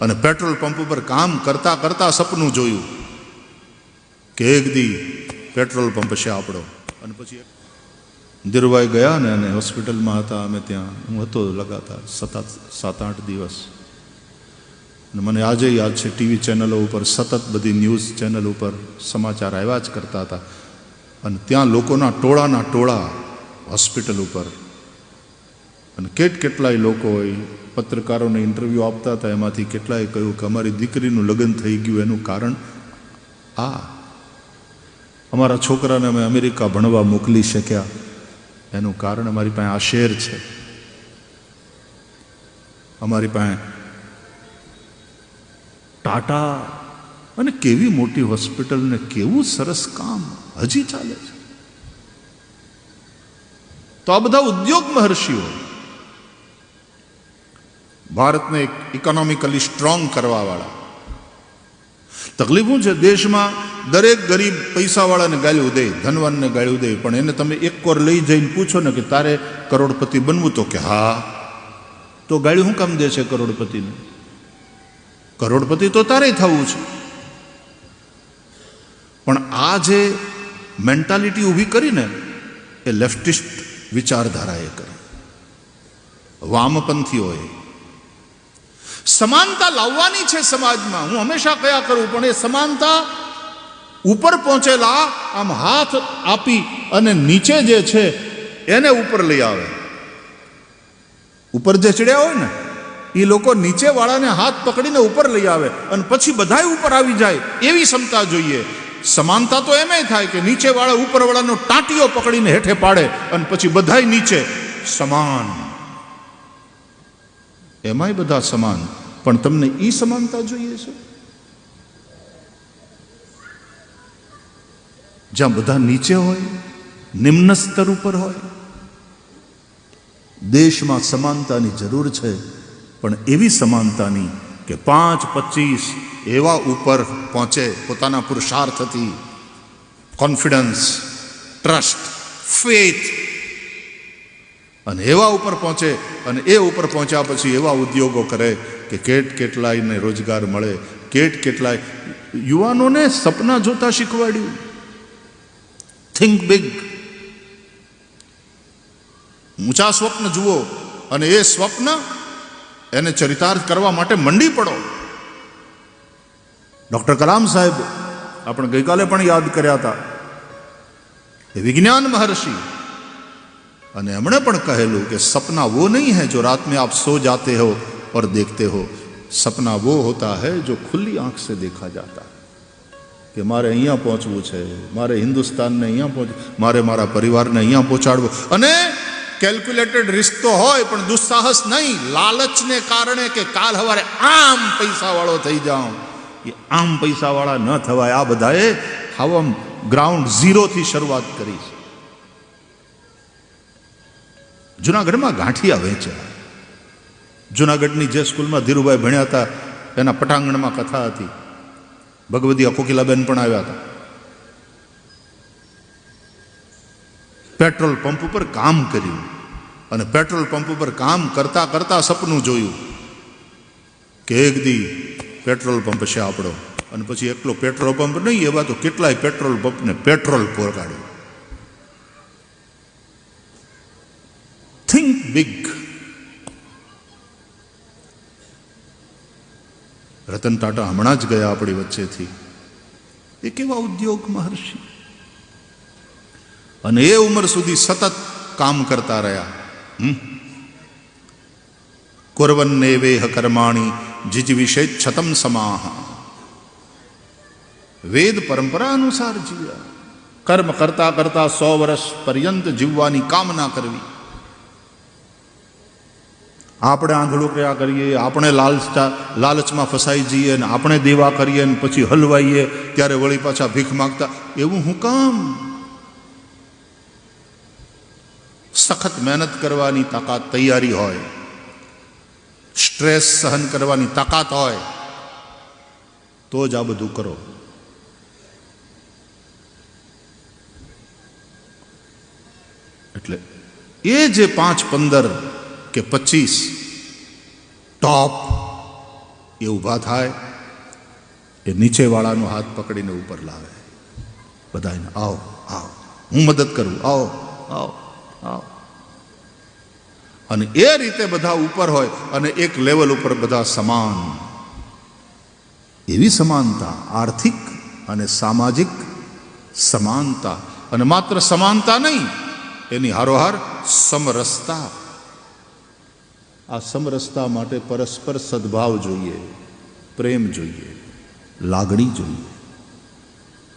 અને petrol pump ઉપર કામ કરતા કરતા સપનું જોયું કે એક દી પેટ્રોલ પંપ છે આપણો. અને પછી ધીરુભાઈ ગયા ને અને હોસ્પિટલમાં હતા, અમે ત્યાં. હું હતો લગાતાર સતત સાત આઠ દિવસ. અને મને આજે યાદ છે, ટીવી ચેનલો ઉપર, સતત બધી ન્યૂઝ ચેનલ ઉપર સમાચાર આવ્યા જ કરતા હતા. અને ત્યાં લોકોના ટોળાના ટોળા હોસ્પિટલ ઉપર. અને કેટ કેટલાય લોકો હોય પત્રકારોને ઇન્ટરવ્યૂ આપતા હતા. એમાંથી કેટલાએ કહ્યું કે અમારી દીકરીનું લગ્ન થઈ ગયું. એનું કારણ આ. અમારા છોકરાને અમે અમેરિકા ભણવા મોકલી શક્યા. એનું કારણ અમારી પાસે આ શેર છે. અમારી પાસે ટાટા અને કેવી મોટી હોસ્પિટલ ને કેવું સરસ કામ હજી ચાલે છે. તો આ બધા ઉદ્યોગ મહર્ષિઓ ભારતને ઇકોનોમિકલી સ્ટ્રોંગ કરવાવાળા. તકલીફો છે દેશમાં દરેક ગરીબ પૈસાવાળાને ગાળ્યું દે, ધનવાનને ગાળ્યું દે, પણ એને તમે એક કોર લઈ જઈને પૂછો ને કે તારે કરોડપતિ બનવું તો કે હા. તો ગાળ્યું શું કામ દે છે કરોડપતિને? કરોડપતિ તો તારે થવું છે. પણ આ જે મેન્ટાલિટી ઊભી કરીને એ લેફ્ટિસ્ટ વિચારધારાએ કરી. વામપંથીઓએ સમાનતા લાવવાની છે સમાજમાં. હું હંમેશા કયા કરું, પણ એ સમાનતા ઉપર પહોંચેલા આમ હાથ આપી અને નીચે જે છે, એને ઉપર લઈ આવે. ઉપર જે ચડ્યા હોય ને, એ લોકો નીચેવાળાને હાથ પકડીને ઉપર લઈ આવે અને પછી બધાય ઉપર આવી જાય એવી ક્ષમતા જોઈએ. સમાનતા તો એમ થાય કે નીચેવાળા ઉપરવાળાનો ઉપર ટાંટીઓ પકડીને હેઠે પાડે અને પછી બધાય નીચે સમાન એમાંય બધા સમાન. પણ તમને એ સમાનતા જોઈએ છે? જ્યાં બધા નીચે હોય, નિમ્ન સ્તર ઉપર હોય, દેશમાં સમાનતાની જરૂર છે, પણ એવી સમાનતાની કે પાંચ, પચીસ એવા ઉપર પહોંચે પોતાના પુરુષાર્થથી. કોન્ફિડન્સ ટ્રસ્ટ ફેથ અને એવા ઉપર પહોંચે અને એ ઉપર પહોંચ્યા પછી એવા ઉદ્યોગો કરે કે કેટ કેટલાયને રોજગાર મળે, કેટ કેટલાય યુવાનોને સપના જોતા શીખવાડ્યું. થિંક બિગ ઊંચા સ્વપ્ન જુઓ અને એ સ્વપ્ન એને ચરિતાર્થ કરવા માટે મંડી પડો. ડૉક્ટર કલામ સાહેબ આપણે ગઈકાલે પણ યાદ કર્યા હતા વિજ્ઞાન મહર્ષિ અને એમણે પણ કહેલું કે સપના વો નહીં હૈ જો રાત મેં આપ સો જાતે હો ઓર દેખતે હો. સપના વો હોતા હૈ જો ખુલ્લી આંખ સે દેખા જાતા. કે મારે અહીંયા પહોંચવું છે, મારે હિન્દુસ્તાનને અહીંયા પહોંચ, મારે મારા પરિવારને અહીંયા પહોંચાડવો. અને કેલ્ક્યુલેટેડ રિશ્તો હોય, પણ દુસ્સાહસ નહીં. લાલચને કારણે કે કાલ હવારે આમ પૈસાવાળો થઈ જાઉં. એ આમ પૈસાવાળા ન થવાય. આ બધાએ હવે ગ્રાઉન્ડ ઝીરોથી શરૂઆત કરી છે. જુનાગઢમાં ગાંઠિયા વેચ્યા જુનાગઢની જે સ્કૂલમાં ધીરુભાઈ ભણ્યા હતા, એના પટાંગણમાં કથા હતી. ભગવતી કોકિલાબેન પણ આવ્યા હતા. પેટ્રોલ પંપ ઉપર કામ કર્યું અને પેટ્રોલ પંપ ઉપર કામ કરતા કરતા સપનું જોયું કે એક દી પેટ્રોલ પંપ છે આપણો. અને પછી એકલો પેટ્રોલ પંપ નહીં, એવા તો કેટલાય પેટ્રોલ પંપને પેટ્રોલ પોગાડ્યું બિગ રતન ટાટા હમણાં જ ગયા આપણી વચ્ચેથી. એ કેવા ઉદ્યોગ મહર્ષિ? અને એ ઉંમર સુધી સતત કામ કરતા રહ્યા? કુર્વન્ને વેહ કર્માણી જીજ વિષે છતમ સમાહ. વેદ પરંપરા અનુસાર જીવ્યા. કર્મ કરતા કરતા સો વર્ષ પર્યંત જીવવાની કામના કરવી. આપણે આંધળું કયા કરીએ? આપણે લાલચા લાલચમાં ફસાઈ જઈએ ને આપણે દેવા કરીએ ને પછી હલવાઈએ, ત્યારે વળી પાછા ભીખ માગતા. એવું હું કામ? સખત મહેનત કરવાની તાકાત તૈયારી હોય. સ્ટ્રેસ સહન કરવાની તાકાત હોય. તો જ આ બધું કરો. એટલે એ જે પાંચ પંદર કે પચીસ. ટોપ. એ ઊભા થાય. એ નીચેવાળાનો હાથ પકડીને ઉપર લાવે. બધાને આવો આવો. હું મદદ કરું. આવો આવો આવો. અને એ રીતે બધા ઉપર હોય અને એક લેવલ ઉપર બધા સમાન. એવી સમાનતા, આર્થિક અને સામાજિક સમાનતા. અને માત્ર સમાનતા નહીં, એની હારોહાર સમરસતા. આ સમરસતા માટે પરસ્પર સદભાવ જોઈએ, પ્રેમ જોઈએ, લાગણી જોઈએ.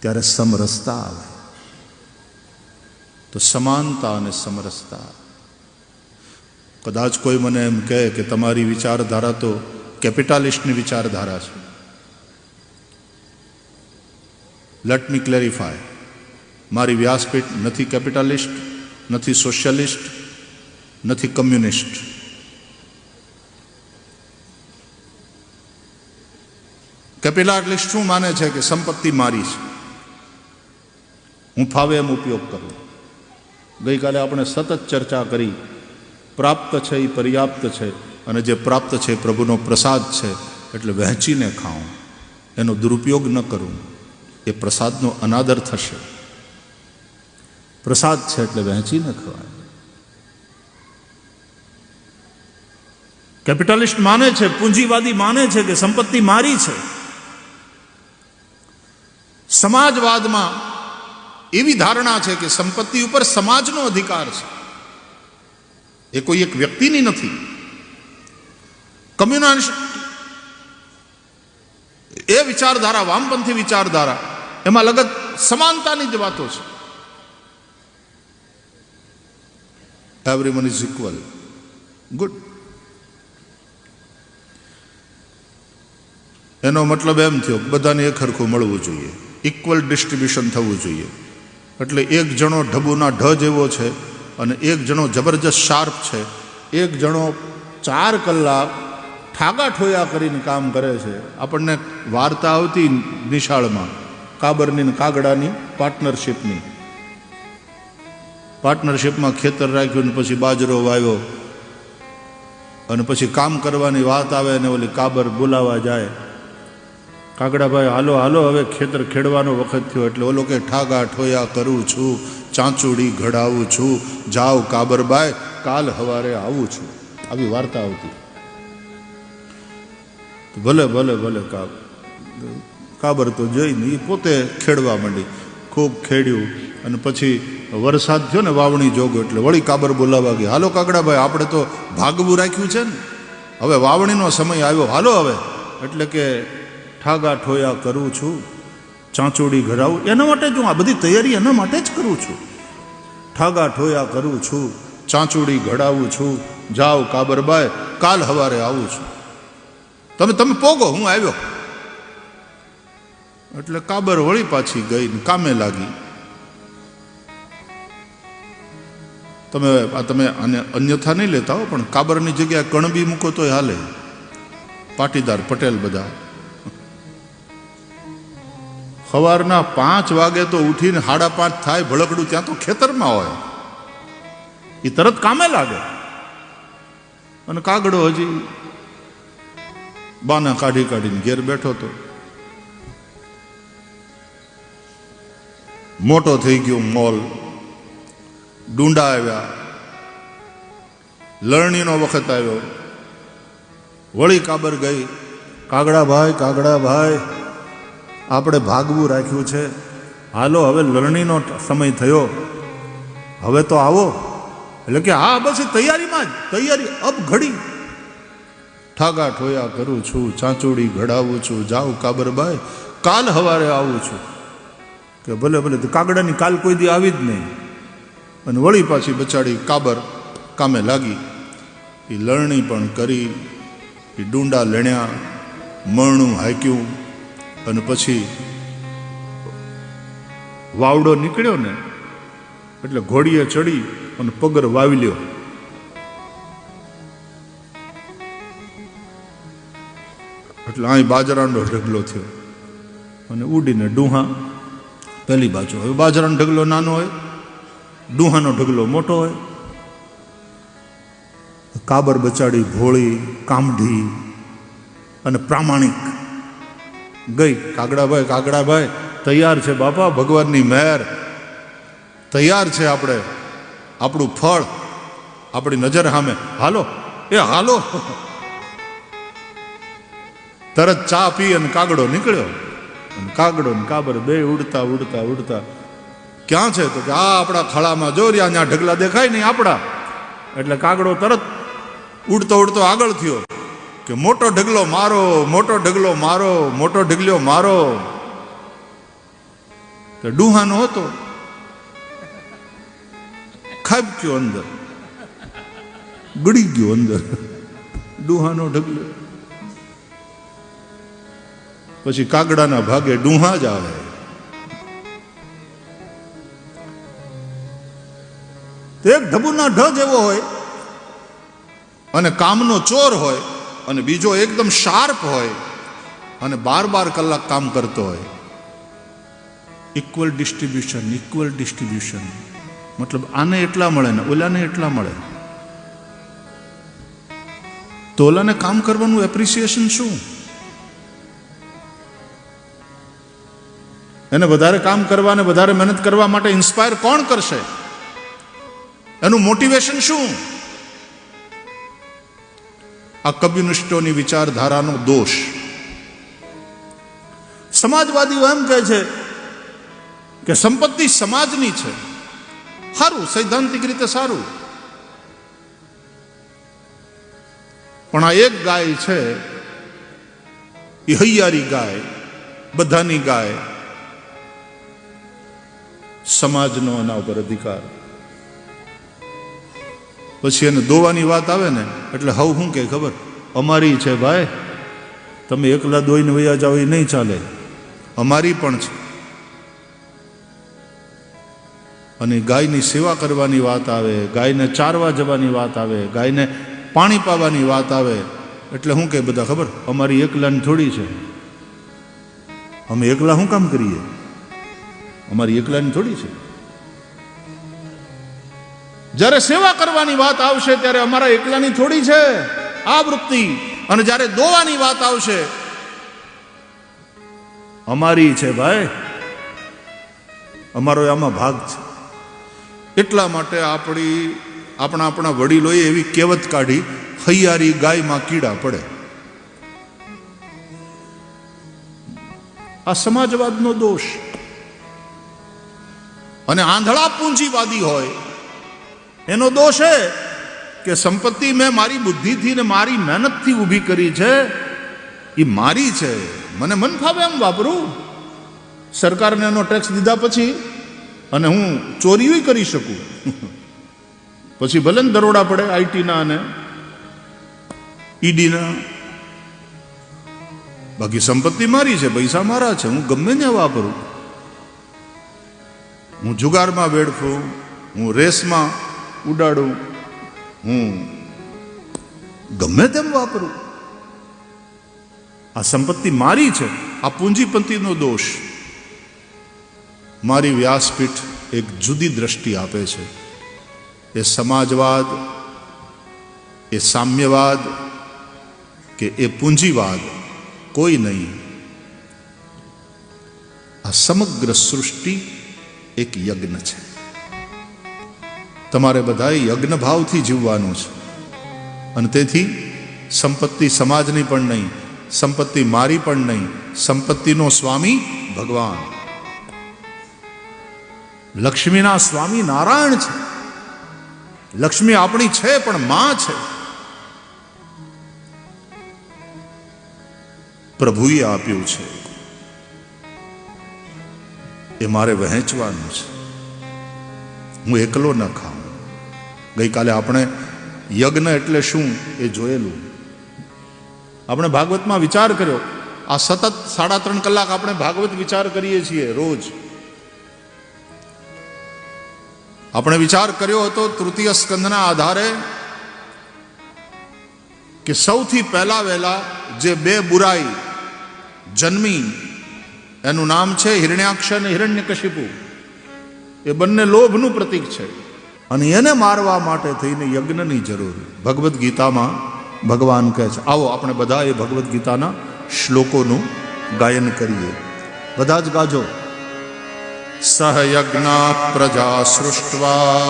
ત્યારે સમરસતા આવે. તો સમાનતા અને સમરસતા. કદાચ કોઈ મને એમ કહે કે તમારી વિચારધારા તો કેપિટાલિસ્ટની વિચારધારા છે. લેટ મી ક્લેરિફાય મારી વ્યાસપીઠ નથી કેપિટાલિસ્ટ, નથી સોશિયલિસ્ટ, નથી કમ્યુનિસ્ટ. કેપિટાલિસ્ટ શું માને છે કે સંપત્તિ મારી છે. હું ફાવે એમ ઉપયોગ કરું. ગઈકાલે આપણે સતત ચર્ચા કરી, પ્રાપ્ત છે એ પર્યાપ્ત છે અને જે પ્રાપ્ત છે પ્રભુનો પ્રસાદ છે એટલે વહેંચીને ખાઉં. એનો દુરુપયોગ ન કરું. એ પ્રસાદનો અનાદર થશે. પ્રસાદ છે એટલે વહેંચીને ખવાય. કેપિટલિસ્ટ માને છે, પૂંજીવાદી માને છે કે સંપત્તિ મારી છે. સમાજવાદમાં એવી ધારણા છે કે સંપત્તિ ઉપર સમાજનો અધિકાર છે. એ કોઈ એક વ્યક્તિની નથી. કમ્યુનિસ્ટ એ વિચારધારા, વામપંથી વિચારધારા, એમાં લગત સમાનતાની જ વાતો છે. એવરીવન ઇઝ ઇક્વલ ગુડ એનો મતલબ એમ થયો બધાને એક હરખું મળવું જોઈએ. ઇક્વલ ડિસ્ટ્રીબ્યુશન થવું જોઈએ. એટલે એક જણો ઢબુના ઢ જેવો છે અને એક જણો જબરજસ્ત શાર્પ છે. એક જણો ચાર કલાક ઠાગા ઠોયા કરીને કામ કરે છે. આપણને વાર્તા આવતી નિશાળમાં, કાબરની કાગડાની પાર્ટનરશિપની પાર્ટનરશિપમાં ખેતર રાખ્યું ને પછી બાજરો વાવ્યો અને પછી કામ કરવાની વાત આવે ને ઓલી કાબર બોલાવા જાય. કાગડાભાઈ, હાલો હાલો, હવે ખેતર ખેડવાનો વખત થયો એટલે ઓલો કે, ઠાગા, ઠોયા કરું છું, ચાંચુડી ઘડાવું છું જાઓ કાબરબાઈ, કાલ હવારે આવું છું. આવી વાર્તા આવતી. ભલે ભલે ભલે, કાબ, કાબર તો જઈને એ પોતે ખેડવા માંડી. ખૂબ ખેડ્યું અને પછી વરસાદ થયો ને વાવણી જોગો એટલે વળી કાબર બોલાવા ગઈ. હાલો કાગડાભાઈ, આપણે તો ભાગવું રાખ્યું છે ને. હવે વાવણીનો સમય આવ્યો. હાલો હવે. એટલે કે ઠાગા ઠોયા કરું છું, ચાંચોડી ઘડાવું એના માટે જ હું આ બધી તૈયારી એના માટે જ કરું છું. ઠાગા ઠોયા કરું છું, ચાંચોડી ઘડાવું છું, જાઓ કાબરબાઈ, કાલ હવારે આવું છું. તમે તમે પોગો, હું આવ્યો. એટલે કાબર વળી પાછી ગઈ ને કામે લાગી. તમે, આ તમે આને અન્યથા નહીં લેતા હો, પણ કાબરની જગ્યાએ કણબી મૂકો તો હાલે. પાટીદાર પટેલ બધા. સવારના પાંચ વાગે તો ઉઠીને સાડા પાંચ થાય, ભળકડું ત્યાં તો ખેતરમાં હોય. એ તરત કામે લાગે. અને કાગડો હજી બાના કાઢી કાઢીને ઘેર બેઠો તો. મોટો થઈ ગયો મોલ. ડુંડા આવ્યા. લણણીનો વખત આવ્યો. વળી કાબર ગઈ. કાગડા ભાઈ કાગડા ભાઈ. આપણે ભાગવું રાખ્યું છે. હાલો, હવે લણણીનો સમય થયો. હવે તો આવો. એટલે કે હા, બસ તૈયારીમાં જ. તૈયારી અબ ઘડી. ઠાગા ઠોયા કરું છું, ચાંચોડી ઘડાવું છું, જાઉં કાબરબાઈ કાલ હવારે આવું છું. કે ભલે ભલે, તો કાગડાની કાલ કોઈ દી આવી જ નહીં. અને વળી પાછી બચાડી કાબર કામે લાગી. એ લણણી પણ કરી એ ડુંડા લણ્યા, મરણું હાક્યું. અને પછી વાવડો નીકળ્યો ને, એટલે ઘોડીએ ચડી અને પગર વાવી લ્યો. એટલે અહીં બાજરાનો ઢગલો થયો અને ઉડીને ડુહા, પહેલી બાજુ હવે બાજરાનો ઢગલો નાનો હોય, ડુહાનો ઢગલો મોટો હોય. કાબર બચાડી, ભોળી, કામઢી અને પ્રામાણિક ગઈ. કાગડાભાઈ કાગડાભાઈ, તૈયાર છે બાપા, ભગવાનની મહેર. તૈયાર છે આપણે. આપણું ફળ, આપણી નજર સામે. હાલો, એ હાલો. તરત ચા પી અને કાગડો નીકળ્યો. અને કાગડો ને કાબર બે ઉડતા ઉડતા ઉડતા. ક્યાં છે તો કે આ આપણા ખળામાં જો રહ્યા, ત્યાં ઢગલા દેખાય નહીં આપણા. એટલે કાગડો તરત ઉડતો ઉડતો આગળ થયો. કે મોટો ઢગલો મારો, મોટો ઢગલો મારો, મોટો ઢગલો મારો. તો ડુહાનો હતો. ખાબક્યો અંદર. ગળી ગયો અંદર. ડુહાનો ઢગલો. પછી કાગડાના ભાગે ડુહા જ આવે. એક ઢબુના ઢ જેવો હોય અને કામનો ચોર હોય. અને બીજો એકદમ શાર્પ હોય અને બાર બાર કલાક કામ કરતો હોય. ઇક્વલ ડિસ્ટ્રીબ્યુશન ઇક્વલ ડિસ્ટ્રીબ્યુશન મતલબ આને એટલા મળે ને ઓલાને એટલા મળે. તો ઓલાને કામ કરવાનું એપ્રિસિએશન શું? એને વધારે કામ કરવા અને વધારે મહેનત કરવા માટે ઇન્સ્પાયર કોણ કરશે? એનું મોટિવેશન શું? આ કમ્યુનિસ્ટોની વિચારધારાનો દોષ. સમાજવાદીઓ એમ કહે છે કે સંપત્તિ સમાજની છે. સારું, સૈદ્ધાંતિક રીતે સારું. પણ આ એક ગાય છે એ હૈયારી ગાય, બધાની ગાય સમાજનો એના ઉપર અધિકાર. પછી એને દોવાની વાત આવે ને, એટલે હવ શું કે, ખબર? અમારી છે ભાઈ. તમે એકલા દોઈને વૈયા જાઓ, એ નહીં ચાલે. અમારી પણ છે. અને ગાયની સેવા કરવાની વાત આવે, ગાયને ચારવા જવાની વાત આવે, ગાયને પાણી પાવાની વાત આવે. એટલે શું કે, બધા, ખબર? અમારી એકલાની થોડી છે. અમે એકલા શું કામ કરીએ? અમારી એકલાની થોડી છે? જ્યારે સેવા કરવાની વાત આવશે ત્યારે અમારા એકલાની થોડી છે આ વૃત્તિ. અને જ્યારે દોવાની વાત આવશે, અમારી છે ભાઈ. અમારો આમાં ભાગ છે. એટલા માટે આપણી, આપણા આપણા વડીલોએ એવી કહેવત કાઢી, હૈયારી ગાયમાં કીડા પડે. આ સમાજવાદનો દોષ. અને આંધળા પૂંજીવાદી હોય એનો દોષ એ કે સંપત્તિ મેં મારી બુદ્ધિથી ને મારી મહેનતથી ઊભી કરી છે, એ મારી છે. મને મન ફાવે એમ વાપરું. સરકારને એનો ટેક્સ દીધા પછી અને હું ચોરીઓ કરી શકું. પછી ભલે ને દરોડા પડે આઈટીના અને ઈડીના બાકી સંપત્તિ મારી છે, પૈસા મારા છે, હું ગમે ત્યાં વાપરું. હું જુગારમાં વેડફું, હું રેસમાં ઉડાડું. હું ગમે તેમ વાપરું. આ સંપત્તિ મારી છે, આ પૂંજીપતિનો દોષ. મારી વ્યાસપીઠ એક જુદી દ્રષ્ટિ આપે છે. એ સમાજવાદ, એ સામ્યવાદ કે એ પૂંજીવાદ, કોઈ નહીં. આ સમગ્ર સૃષ્ટિ એક યજ્ઞ છે. તમારે બધાએ યજ્ઞ ભાવથી જીવવાનું છે. અને તેથી સંપત્તિ સમાજની પણ નહીં, સંપત્તિ મારી પણ નહીં, સંપત્તિનો સ્વામી ભગવાન. લક્ષ્મીના સ્વામી નારાયણ છે. લક્ષ્મી આપણી છે, પણ માં છે. પ્રભુએ આપ્યું છે. એ મારે વહેંચવાનું છે. હું એકલો ન ખાઉં. ગઈકાલે આપણે યજ્ઞ એટલે શું એ જોયેલું. આપણે ભાગવતમાં વિચાર કર્યો. આ સતત સાડા ત્રણ કલાક આપણે ભાગવત વિચાર કરીએ છીએ રોજ. આપણે વિચાર કર્યો હતો તૃતીય સ્કંદના આધારે કે સૌથી પહેલા વહેલા જે બે બુરાઈ જન્મી, એનું નામ છે હિરણ્યાક્ષ અને હિરણ્યકશિપુ. એ બંને લોભનું પ્રતીક છે. અને એને મારવા માટે થઈને યજ્ઞની જરૂર. ભગવદ્ ગીતામાં ભગવાન કહે છે, આવો, આપણે બધા એ ભગવદ્ ગીતાના શ્લોકોનું ગાયન કરીએ. બધા જ ગાજો. સહયજ્ઞા પ્રજા સૃષ્ટવા.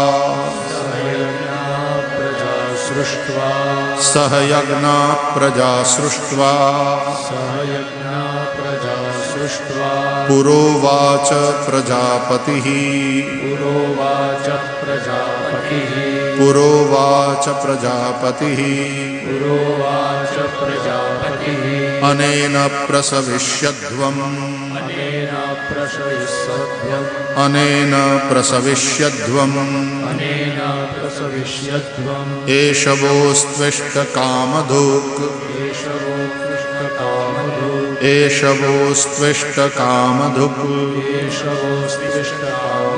સહયજ્ઞા પ્રજા સૃષ્ટવા. સહયજ્ઞ दृष्ट्वा। पुरोवाच प्रजापतिः। पुरोवाच प्रजापतिः। पुरोवाच प्रजापतिः। पुरोवाच प्रजापतिः। अनेन प्रसविष्यध्वम्। अनेन प्रसविष्यध्वम्। अनेन प्रसविष्यध्वम्। अनेन प्रसविष्यध्वम्। एषवोस्त्विष्टकामधूक्। एषवो एषवोस्त्विष्टकामधुक् एषवोस्त्विष्टकाम